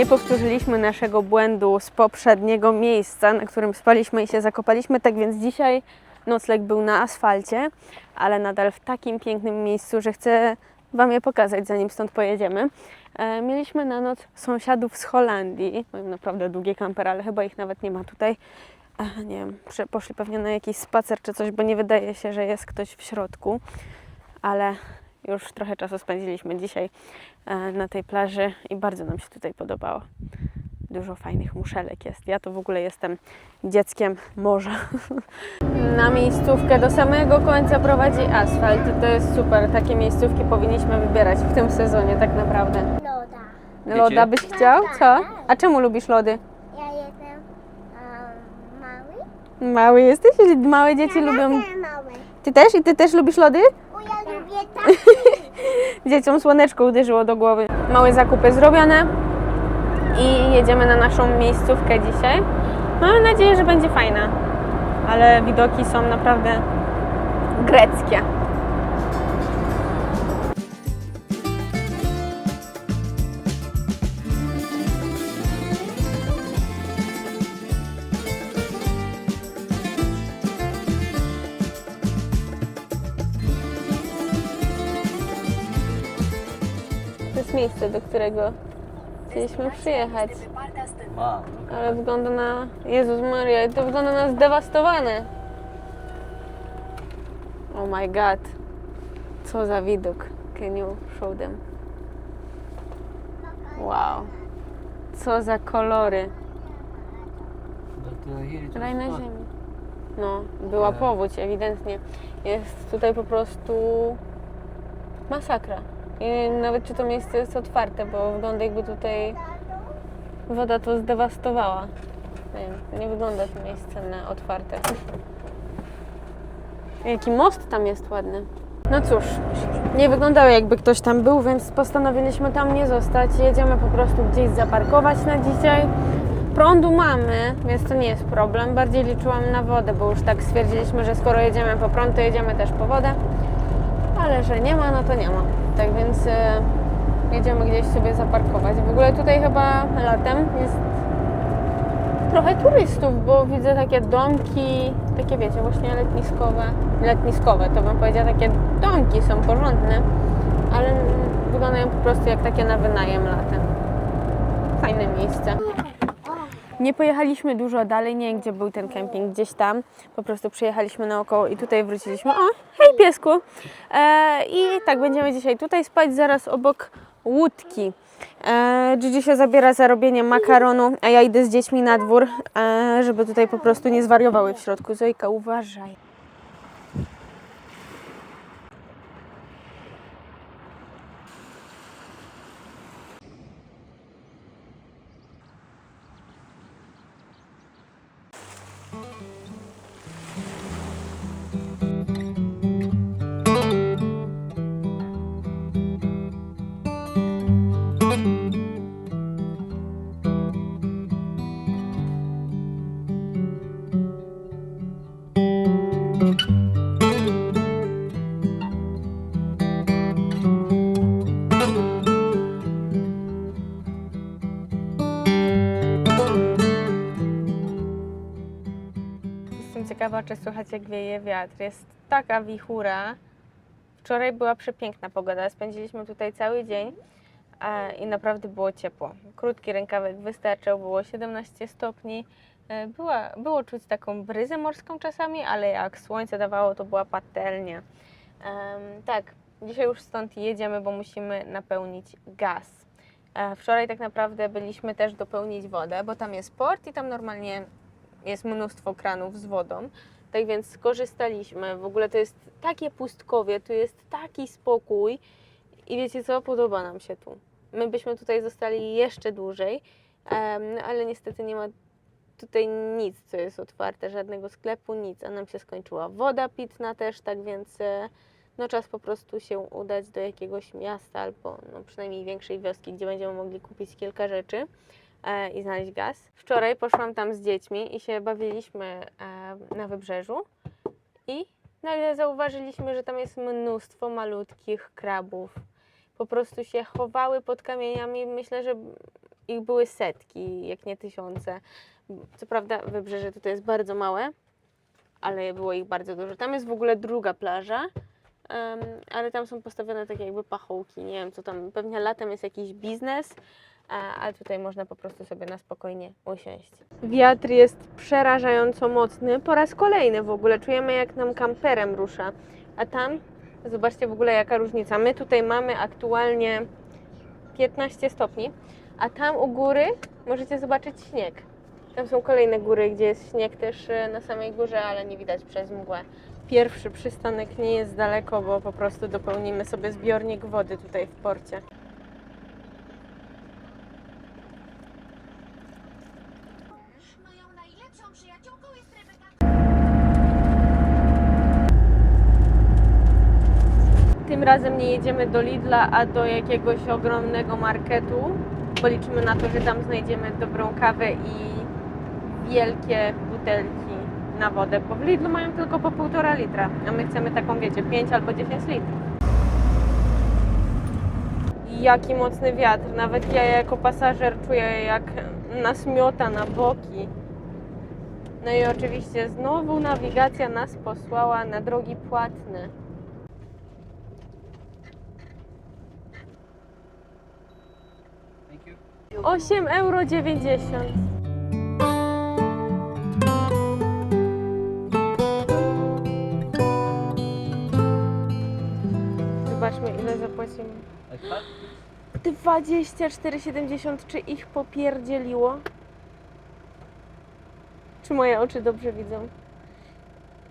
Nie powtórzyliśmy naszego błędu z poprzedniego miejsca, na którym spaliśmy i się zakopaliśmy, tak więc dzisiaj nocleg był na asfalcie, ale nadal w takim pięknym miejscu, że chcę Wam je pokazać, zanim stąd pojedziemy. E, mieliśmy na noc sąsiadów z Holandii, mają naprawdę długie kampery, ale chyba ich nawet nie ma tutaj. E, nie wiem, poszli pewnie na jakiś spacer czy coś, bo nie wydaje się, że jest ktoś w środku, ale już trochę czasu spędziliśmy dzisiaj e, na tej plaży i bardzo nam się tutaj podobało. Dużo fajnych muszelek jest. Ja to w ogóle jestem dzieckiem morza. Na miejscówkę do samego końca prowadzi asfalt. To jest super. Takie miejscówki powinniśmy wybierać w tym sezonie tak naprawdę. Loda. Loda byś chciał? Co? A czemu lubisz lody? Ja jestem um, mały. Mały jesteś? Małe dzieci lubią... Jestem mały. Ty też? I ty też lubisz lody? Bo ja lubię taki. Dzieciom słoneczko uderzyło do głowy. Małe zakupy zrobione i jedziemy na naszą miejscówkę dzisiaj. Mamy nadzieję, że będzie fajna, ale widoki są naprawdę greckie. Miejsce, do którego chcieliśmy przyjechać. Ale wygląda na... Jezus Maria, to wygląda na zdewastowane. Oh my god. Co za widok. Can you show them? Wow. Co za kolory. Raj na ziemi. No, była powódź, ewidentnie. Jest tutaj po prostu masakra. I nawet czy to miejsce jest otwarte, bo wygląda jakby tutaj woda to zdewastowała. Nie, nie wygląda to miejsce na otwarte. Jaki most tam jest ładny. No cóż, nie wyglądało jakby ktoś tam był, więc postanowiliśmy tam nie zostać. Jedziemy po prostu gdzieś zaparkować na dzisiaj. Prądu mamy, więc to nie jest problem. Bardziej liczyłam na wodę, bo już tak stwierdziliśmy, że skoro jedziemy po prąd, to jedziemy też po wodę. Ale że nie ma, no to nie ma. Tak więc e, jedziemy gdzieś sobie zaparkować. W ogóle tutaj chyba latem jest trochę turystów, bo widzę takie domki, takie wiecie, właśnie letniskowe. Letniskowe, to bym powiedziała, takie domki są porządne, ale wyglądają po prostu jak takie na wynajem latem. Fajne miejsce. Nie pojechaliśmy dużo dalej, nie gdzie był ten kemping, gdzieś tam. Po prostu przyjechaliśmy naokoło i tutaj wróciliśmy. O, hej piesku! E, I tak będziemy dzisiaj tutaj spać, zaraz obok łódki. E, Gigi się zabiera za robienie makaronu, a ja idę z dziećmi na dwór, e, żeby tutaj po prostu nie zwariowały w środku. Zojka, uważaj. Ciekawa, czy słychać jak wieje wiatr. Jest taka wichura. Wczoraj była przepiękna pogoda. Spędziliśmy tutaj cały dzień i naprawdę było ciepło. Krótki rękawek wystarczał, było 17 stopni. E, Była, było czuć taką bryzę morską czasami, ale jak słońce dawało, to była patelnia. Tak, dzisiaj już stąd jedziemy, bo musimy napełnić gaz. E, Wczoraj tak naprawdę byliśmy też dopełnić wodę, bo tam jest port i tam normalnie jest mnóstwo kranów z wodą. Tak więc skorzystaliśmy. W ogóle to jest takie pustkowie, tu jest taki spokój i wiecie co, podoba nam się tu. My byśmy tutaj zostali jeszcze dłużej, ale niestety nie ma tutaj nic, co jest otwarte, żadnego sklepu, nic, a nam się skończyła woda pitna też, tak więc e, no czas po prostu się udać do jakiegoś miasta albo no, przynajmniej większej wioski, gdzie będziemy mogli kupić kilka rzeczy i znaleźć gaz. Wczoraj poszłam tam z dziećmi i się bawiliśmy e, na wybrzeżu i nagle zauważyliśmy, że tam jest mnóstwo malutkich krabów. Po prostu się chowały pod kamieniami. Myślę, że ich były setki, jak nie tysiące. Co prawda wybrzeże tutaj jest bardzo małe, ale było ich bardzo dużo. Tam jest w ogóle druga plaża, ale tam są postawione takie jakby pachołki. Nie wiem co tam, pewnie latem jest jakiś biznes, a, tutaj można po prostu sobie na spokojnie usiąść. Wiatr jest przerażająco mocny. Po raz kolejny w ogóle czujemy jak nam kamperem rusza. A tam, zobaczcie w ogóle jaka różnica. My tutaj mamy aktualnie 15 stopni, a tam u góry możecie zobaczyć śnieg. Tam są kolejne góry, gdzie jest śnieg też e, na samej górze, ale nie widać przez mgłę. Pierwszy przystanek nie jest daleko, bo po prostu dopełnimy sobie zbiornik wody tutaj w porcie. Tym razem nie jedziemy do Lidla, a do jakiegoś ogromnego marketu, bo liczymy na to, że tam znajdziemy dobrą kawę i wielkie butelki na wodę, bo w Lidlu mają tylko po półtora litra, a my chcemy taką, wiecie, 5 albo 10 litrów. Jaki mocny wiatr, nawet ja jako pasażer czuję jak nas miota na boki. No i oczywiście znowu nawigacja nas posłała na drogi płatne. 8,90 euro. Zobaczmy ile zapłacimy. 24,70 czy ich popierdzieliło? Czy moje oczy dobrze widzą?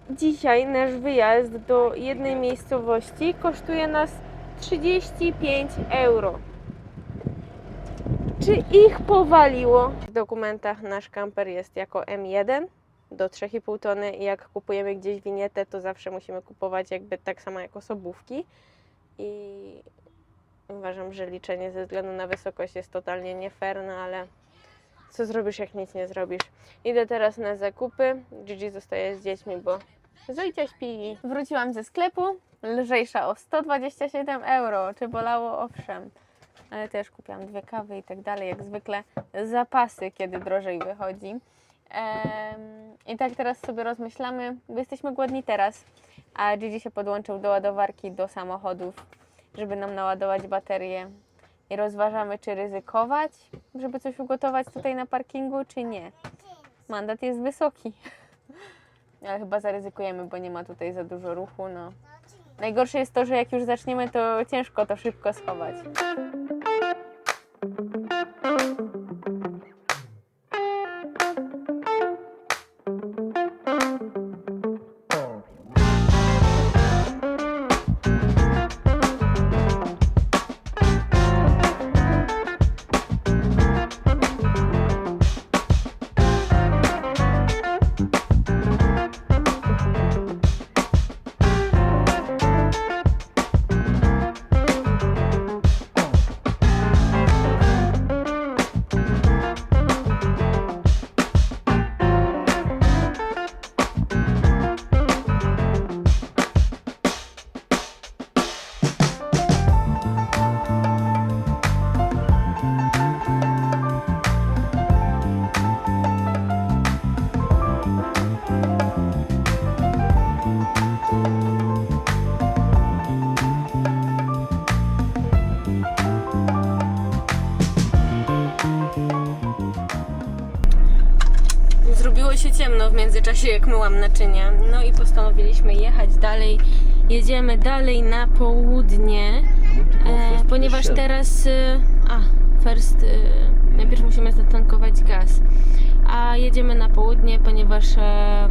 Dzisiaj nasz wyjazd do jednej miejscowości kosztuje nas 35 euro. Czy ich powaliło? W dokumentach nasz kamper jest jako M1 do 3,5 tony i jak kupujemy gdzieś winietę, to zawsze musimy kupować jakby tak samo jak osobówki. I uważam, że liczenie ze względu na wysokość jest totalnie nie fair, no ale co zrobisz, jak nic nie zrobisz. Idę teraz na zakupy. Gigi zostaje z dziećmi, bo Zojcia śpi. Wróciłam ze sklepu, lżejsza o 127 euro. Czy bolało? Owszem ale też kupiłam dwie kawy i tak dalej, jak zwykle zapasy, kiedy drożej wychodzi. I tak teraz sobie rozmyślamy, bo jesteśmy głodni teraz, a Gigi się podłączył do ładowarki do samochodów, żeby nam naładować baterię. I rozważamy, czy ryzykować, żeby coś ugotować tutaj na parkingu, czy nie. Mandat jest wysoki. Ale chyba zaryzykujemy, bo nie ma tutaj za dużo ruchu. No. Najgorsze jest to, że jak już zaczniemy, to ciężko to szybko schować. Międzyczasie, jak myłam naczynia. No i postanowiliśmy jechać dalej. Jedziemy dalej na południe, e, ponieważ teraz. E, a, first. E, najpierw musimy zatankować gaz. A jedziemy na południe, ponieważ e,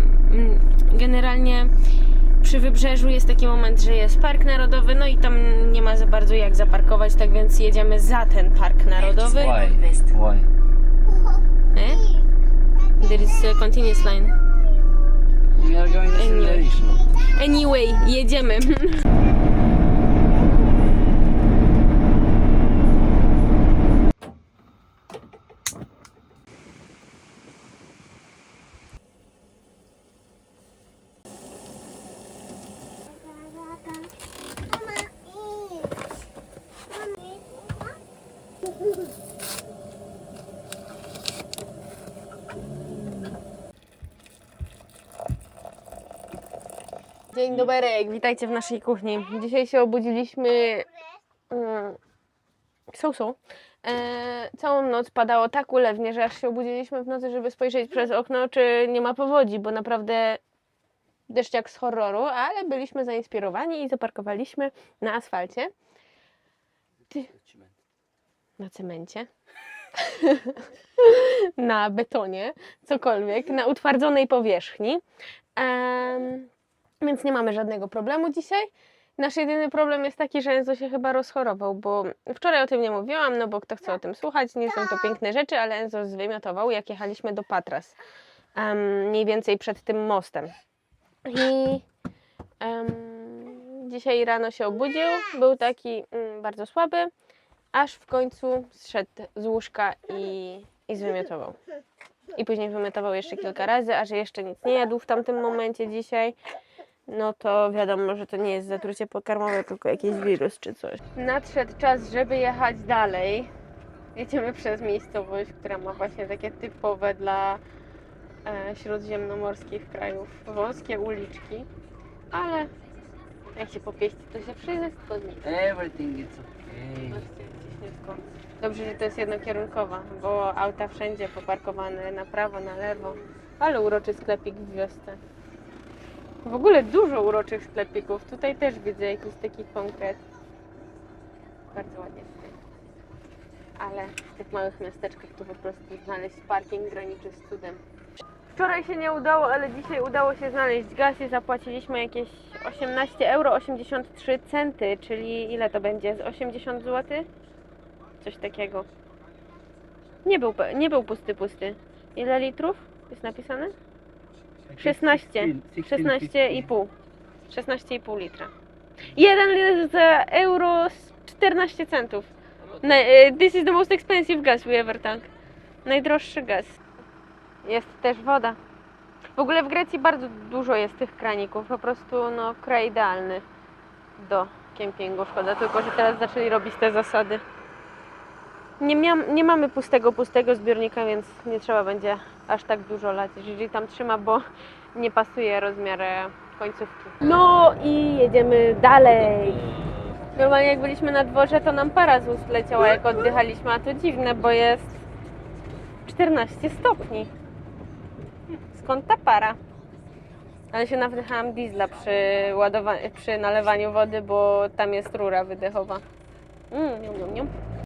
generalnie przy wybrzeżu jest taki moment, że jest park narodowy, no i tam nie ma za bardzo jak zaparkować, tak więc jedziemy za ten park narodowy. Why? Why? Eh? There is a continuous line. We are going direction. Anyway, jedziemy. Dzień dobry, witajcie w naszej kuchni. Dzisiaj się obudziliśmy mm, są, są. E, całą noc padało tak ulewnie, że aż się obudziliśmy w nocy, żeby spojrzeć przez okno, czy nie ma powodzi, bo naprawdę deszcz jak z horroru, ale byliśmy zainspirowani i zaparkowaliśmy na asfalcie. Ty... Na cemencie. na betonie, cokolwiek, na utwardzonej powierzchni. Więc nie mamy żadnego problemu dzisiaj. Nasz jedyny problem jest taki, że Enzo się chyba rozchorował, bo wczoraj o tym nie mówiłam, no bo kto chce o tym słuchać, nie są to piękne rzeczy, ale Enzo zwymiotował, jak jechaliśmy do Patras, em, mniej więcej przed tym mostem. I em, dzisiaj rano się obudził, był taki mm, bardzo słaby, aż w końcu zszedł z łóżka i, i zwymiotował. I później wymiotował jeszcze kilka razy, a że jeszcze nic nie jadł w tamtym momencie dzisiaj, no to wiadomo, że to nie jest zatrucie pokarmowe, tylko jakiś wirus czy coś. Nadszedł czas, żeby jechać dalej. Jedziemy przez miejscowość, która ma właśnie takie typowe dla e, śródziemnomorskich krajów wąskie uliczki, ale jak się popieści, to się wszystko znika. Everything is okay. Dobrze, że to jest jednokierunkowa, bo auta wszędzie poparkowane na prawo, na lewo. Ale uroczy sklepik w wiosce. W ogóle dużo uroczych sklepików. Tutaj też widzę jakiś taki konkret. Bardzo ładnie tutaj. Ale w tych małych miasteczkach to po prostu znaleźć parking graniczy z cudem. Wczoraj się nie udało, ale dzisiaj udało się znaleźć gaz i zapłaciliśmy jakieś 18 euro 83 centy, czyli ile to będzie? Z 80 zł? Coś takiego. Nie był, nie był pusty, pusty. Ile litrów jest napisane? 16. 16,5. 16,5 litra. Jeden litr za euro z 14 centów. E, this is the most expensive gas we ever tank. Najdroższy gaz. Jest też woda. W ogóle w Grecji bardzo dużo jest tych kraników. Po prostu no, kraj idealny do kempingu. Szkoda tylko, że teraz zaczęli robić te zasady. Nie, nie mamy pustego, pustego zbiornika, więc nie trzeba będzie aż tak dużo lać. Jeżeli tam trzyma, bo nie pasuje rozmiar e, końcówki. No i jedziemy dalej. Normalnie jak byliśmy na dworze, to nam para z ust leciała, jak oddychaliśmy, a to dziwne, bo jest 14 stopni. Skąd ta para? Ale się nawdychałam diesla przy, ładowa- przy nalewaniu wody, bo tam jest rura wydechowa. Mm, nium, nium.